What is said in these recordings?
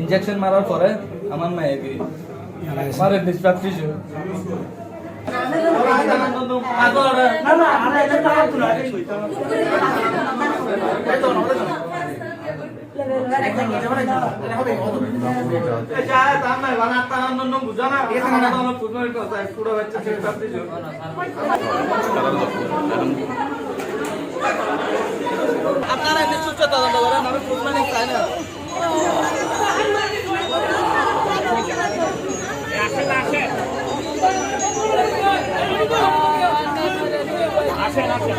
Injection মারার পরে আমার মেয়েকে মারে ডিসপ্রাক টিস্যু আপনারা আসেন আসেন।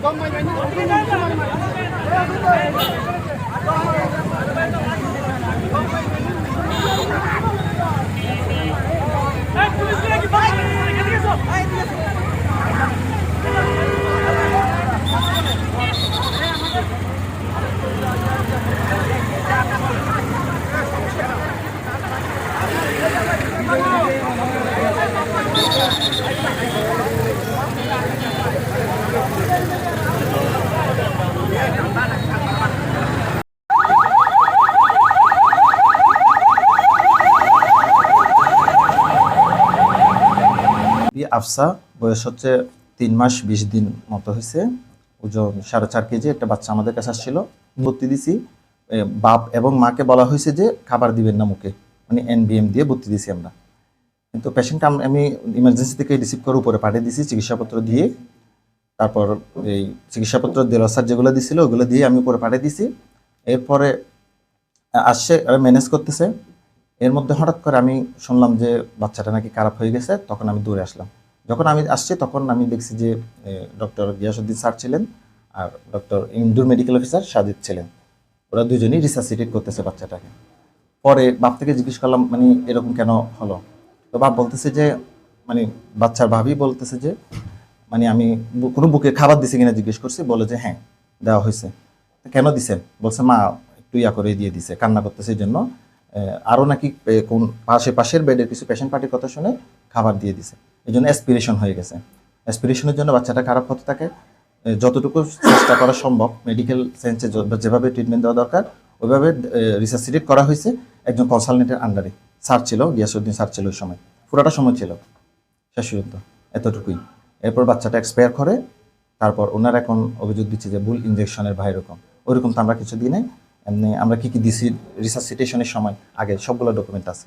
頑張ります。আফসা, বয়স হচ্ছে তিন মাস বিশ দিন মতো হয়েছে। ওজন সাড়ে চার কেজি, একটা বাচ্চা আমাদের কাছে আসছিল। ভর্তি দিছি। বাপ এবং মাকে বলা হয়েছে যে খাবার দিবেন না মুখে। মানে এনবিএম দিয়ে ভর্তি দিছি আমরা। কিন্তু পেশেন্টটা আমি ইমার্জেন্সি থেকে রিসিভ করে উপরে পাঠিয়ে দিছি চিকিৎসাপত্র দিয়ে। তারপর এই চিকিৎসাপত্র দেলসার যেগুলো দিছিল, ওগুলো দিয়ে আমি উপরে পাঠিয়ে দিছি। এরপরে আসছে ম্যানেজ করতেছে। এর মধ্যে হঠাৎ করে আমি শুনলাম যে বাচ্চাটা নাকি খারাপ হয়ে গেছে, তখন আমি দূরে আসলাম। যখন আমি আসছি, তখন আমি দেখছি যে ডক্টর গিয়াসুদ্দিন স্যার ছিলেন আর doctor indoor medical officer Sajid ছিলেন। ওরা দুজনেই রিসার্সিটেট করতেছে বাচ্চাটাকে। পরে বাপ থেকে জিজ্ঞেস করলাম মানে এরকম কেন হলো? তো বাপ বলতেছে যে মানে বাচ্চার ভাবি বলতেছে যে মানে আমি কোনো বুকে খাবার দিছে কিনা জিজ্ঞেস করছি, বলে যে হ্যাঁ দেওয়া হয়েছে। কেন দিছেন বলছে, মা একটু ইয়া করে দিয়ে দিছে, কান্না করতেছে জন্য আরও নাকি কোন পাশে পাশের বেডের কিছু পেশেন্ট পার্টির কথা শুনে খাবার দিয়ে দিছে। এই জন্য অ্যাসপিরেশন হয়ে গেছে। অ্যাসপিরেশনের জন্য বাচ্চাটা খারাপ হতে থাকে। যতটুকু চেষ্টা করা সম্ভব মেডিকেল সেন্সে যেভাবে ট্রিটমেন্ট দেওয়া দরকার, ওইভাবে রিসার্সিটেট করা হয়েছে একজন কনসালটেন্টের আন্ডারে স্যার ছিল গিয়াসুদ্দিন স্যার ছিল ওই সময়। পুরোটা সময় ছিল। শেষ পর্যন্ত, এতটুকুই। এরপর বাচ্চাটা এক্সপায়ার করে, তারপর ওনার এখন অভিযোগ দিচ্ছে যে ভুল ইঞ্জেকশনের ভাই এরকম। ওইরকম তো আমরা কিছু দিই নাই। এমনি আমরা কী কী দিছি রিসার্সিটেশনের সময়? আগে সবগুলো ডকুমেন্ট আছে।